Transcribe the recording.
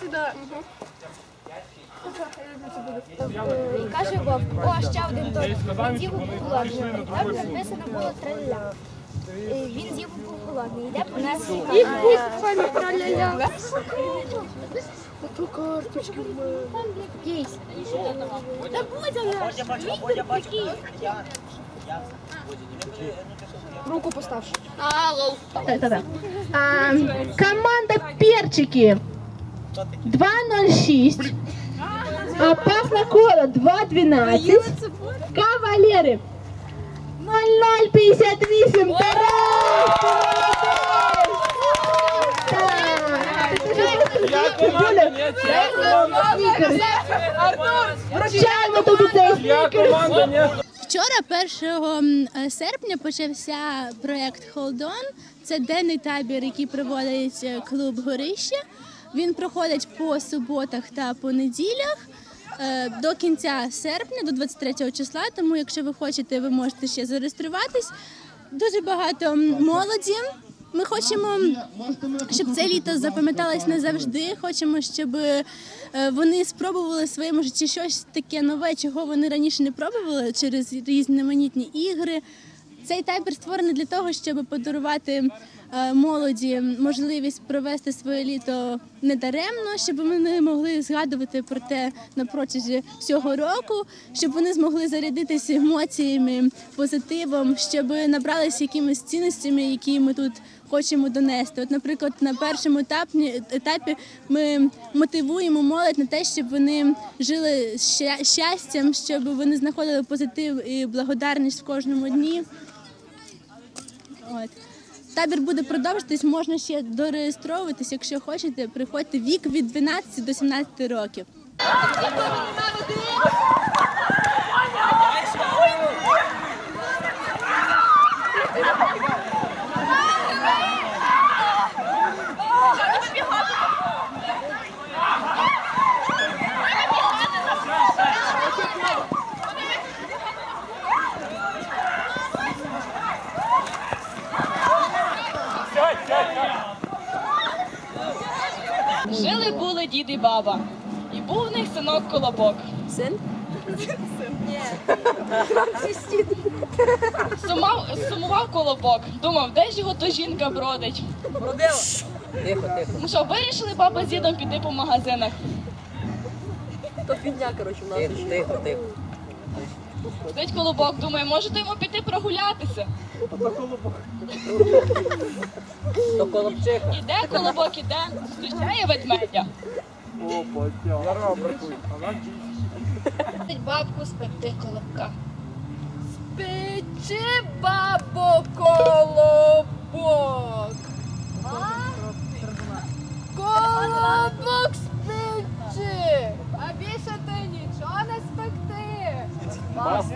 сюди. І каже Вовк, о, ще один той. Він з'їв був голодний. Там написано було траля. Він з'їв був голодний. Йде по нас. І пусть пані траля-ля. Ото карточки в мене. Кейс. Та будь наш. Віктор такий. Руку постав. Да-да-да. Команда перчики 2.06. Опасно коло 2.12. Кавалеры 0058. Вручаємо тобі цей снікерс. Вчора, 1 серпня, почався проєкт Hold On. Це денний табір, який проводить е, клуб Горище. Він проходить по суботах та по неділях е, до кінця серпня, до 23 числа. Тому, якщо ви хочете, ви можете ще зареєструватись. Дуже багато молоді. Ми хочемо, щоб це літо запам'яталось не завжди. Хочемо, щоб е, вони спробували в своєму житті щось таке нове, чого вони раніше не пробували через різноманітні ігри. Цей табір створений для того, щоб подарувати молоді можливість провести своє літо недаремно, щоб вони могли згадувати про те на протязі всього року, щоб вони змогли зарядитися емоціями, позитивом, щоб набралися якимись цінностями, які ми тут хочемо донести. От, наприклад, на першому етапі, етапі ми мотивуємо молодь на те, щоб вони жили ща- щастям, щоб вони знаходили позитив і благодарність в кожному дні. От. Табір буде продовжуватись, можна ще дореєстровуватись, якщо хочете, приходьте вік від 12 до 17 років. Жили були дід і баба, і був у них синок колобок. Син? Сумав, сумував колобок, думав, де ж його то жінка бродить. Тихо, тихо. Ну що, вирішили баба з дідом піти по магазинах. То фігня, коротше, в нас. Тихо, тихо, тихо. Сидить колобок, думає, можете йому піти прогулятися. То колобчиха. Іде колобок, іде, зустрічає ведмедя. Бабку спекти колобка. Печи, бабо, колобок. Колобок спечи. А більше ти нічого не спекти. Сказав,